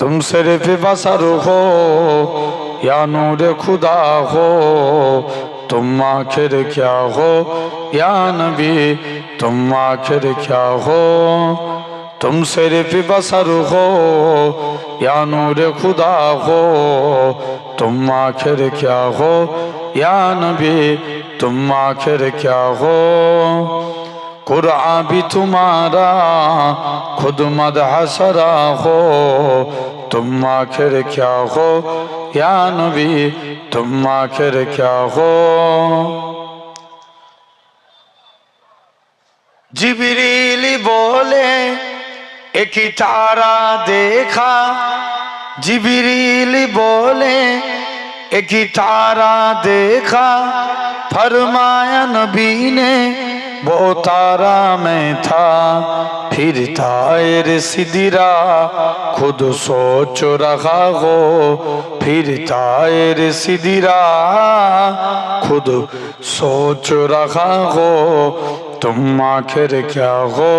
तुम सिर्फ बसर हो या नूर खुदा हो तुम आखिर क्या हो या नबी तुम आखिर क्या हो तुम सिर्फ बसर हो या नूर खुदा हो तुम आखिर क्या हो या नबी तुम आखिर क्या हो قرآ بھی تمہارا خود مد حسرا ہو تم آخر کیا ہو یا نبی تم آخر کیا ہو جبریلی بولے ایک تارا دیکھا جبریلی بولے ایک تارا دیکھا فرمایا نبی نے वो तारा में था फिर तायर सिदिरा खुद सोच रहा हो फिर तायर सिदिरा खुद सोच रहा हो तुम आखिर क्या हो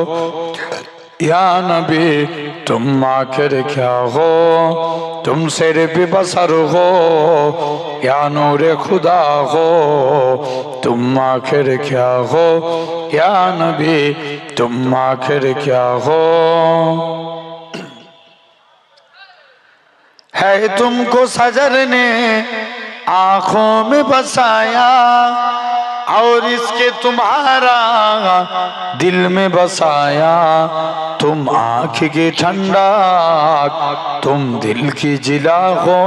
या नबी, तुम आखिर क्या हो? तुम सिर्फ़ बसर हो या नूर खुदा हो? तुम आखिर क्या हो? या नबी, तुम आखिर क्या हो? है तुमको सजर ने आँखों में बसाया। और इसके तुम्हारा दिल में बसाया तुम आँख की ठंडा तुम दिल की जिला हो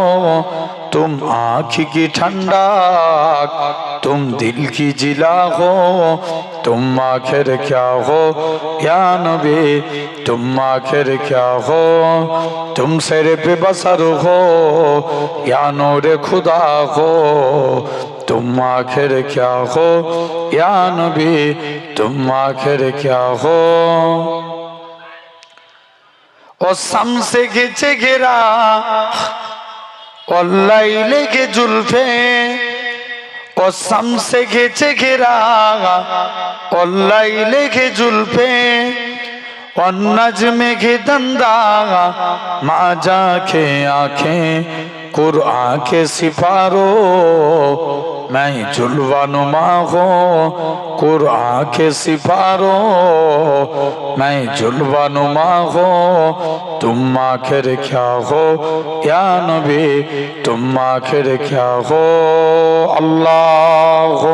तुम आँख की ठंडा तुम दिल की जिला हो तुम आखिर क्या हो या नबी तुम आखिर क्या हो तुम सिर्फ बसर हो या नूर खुदा हो तुम आखिर क्या हो? या नबी, तुम आखिर क्या हो? और सम से खिंचे गिरा और लाइले के जुल्फे, ओ सम से खिंचे गिरा और लाइले के जुल्फे और नज में घे दंदा, माँ के आँखें कुरआ के सिपारो मैं जुलवानुमा हो कुरआ के सिपारो मैं जुलवानुमा हो तुम आखिर क्या हो या नबी तुम आखिर क्या हो अल्लाह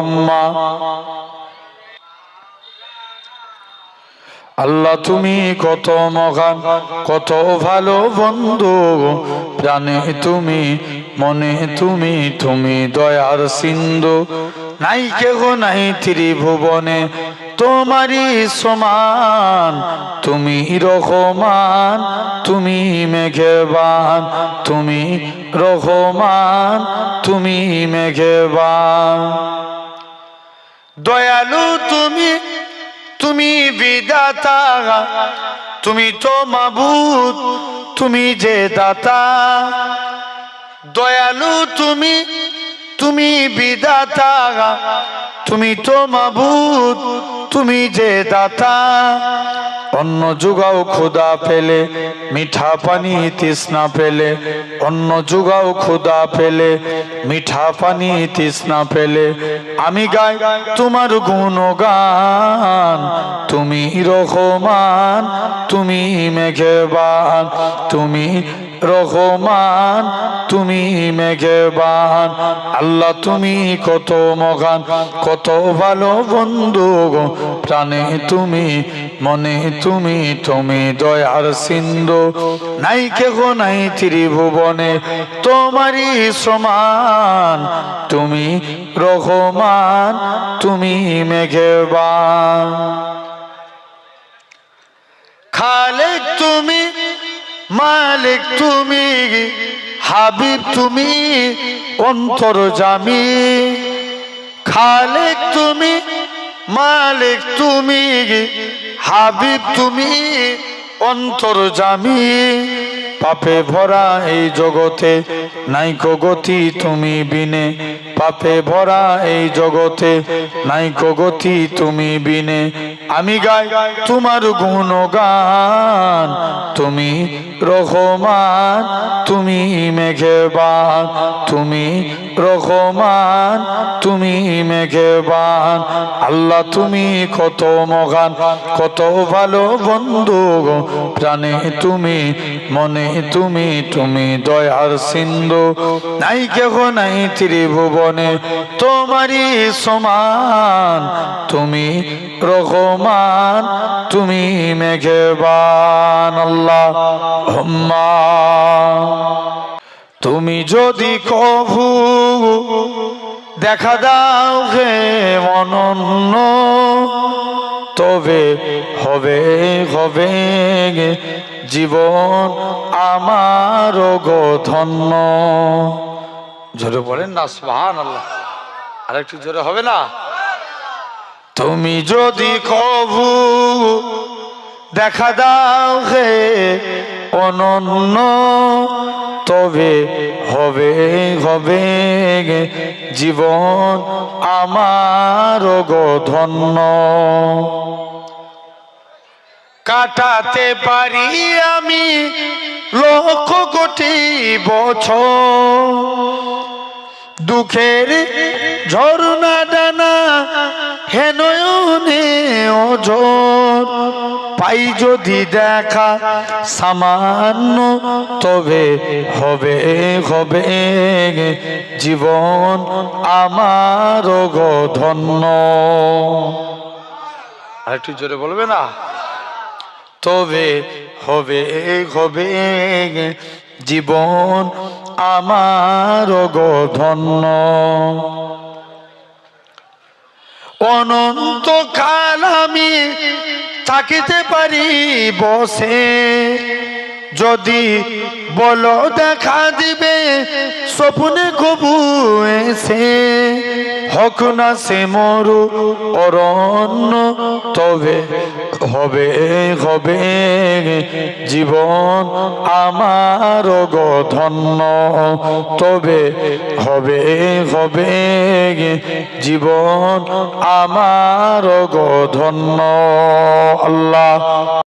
আল্লাহ তুমি কত মহান, কত ভালো বন্ধু। প্রাণে তুমি, মনে তুমি তুমি দয়ার সিন্ধু। নাই কেহ নাই ত্রিভুবনে, তোমারই সমান। তুমি রহমান, তুমি মেঘবান। তুমি রহমান, তুমি মেঘবান। দয়ালু তুমি তুমি বিদাতা তুমি তো মাবুদ তুমি যে দাতা। দয়ালু তুমি তুমি বিদাতা তুমি তো মাবুদ, তুমি যে দাতা। অন্য যুগাও ক্ষুদা পেলে, মিঠা পানি তৃষ্ণা পেলে। অন্য যুগাও ক্ষুদা পেলে, মিঠা পানি তৃষ্ণা পেলে। আমি গাই তোমার গুণগান, তুমি রহমান, তুমি মেঘবান, তুমি রহমান, তুমি মেঘবান। আল্লাহ, তুমি কত মগান কত ভালো বন্ধু প্রাণে তুমি, মনে তুমি তুমি দয়ার সিন্ধু। নাই কেহ নাই ত্রিভুবনে, তোমারই সমান। তুমি রহমান, তুমি মেঘবান। তুমি মালিক তুমি, হাবিব তুমি, অন্তর জামি। খালেক তুমি, মালিক তুমি, হাবিব তুমি, অন্তর জামি। পাপে ভরা এই জগতে নাইকো গতি তুমি বিনে। পাপে ভরা এই জগতে নাই গতি তুমি বিনে। আমি গাই তোমার গুণগান, তুমি রহমান, তুমি মেঘেবান, তুমি রহমান, তুমি মেঘেবান। আল্লাহ, তুমি কত মগান কত ভালো বন্ধু প্রাণে তুমি, মনে তুমি তুমি দয়ার সিন্ধু। নাই কেহ নাই ত্রিভুবনে, তোমারই সমান, তুমি রহমান। তুমি মেঘেবান, আল্লাহ তুমি যদি কভু দেখা দাও হে অনন্য, তবে হবে হবে জীবন আমার গো ধন্য। জোরে বলেন না সুহান আল্লাহ আরেকটু জোরে হবে না? তুমি যদি কবু দেখা দাও হে অনন্য, তবে হবে হবে জীবন আমার গো ধন্য। কাটাতে পারি আমি লক্ষ কোটি বছর। দুঃখের ঝর্ণা ডানা হেনয়নে পাই যদি দেখা সামান্য, তবে হবে হবে জীবন আমার গো ধন্য। আরেকটু জোরে বলবে না? তবে হবে হবে জীবন আমার ধন্য। অনন্ত কাল আমি থাকিতে পারি বসে যদি বলো দেখা দিবে, স্বপ্নে কবু এসে হক না সে মরু অরণ্য, তবে হবে হবে জীবন আমার গো ধন্য তবে হবে হবে জীবন আমার গো ধন্য আল্লাহ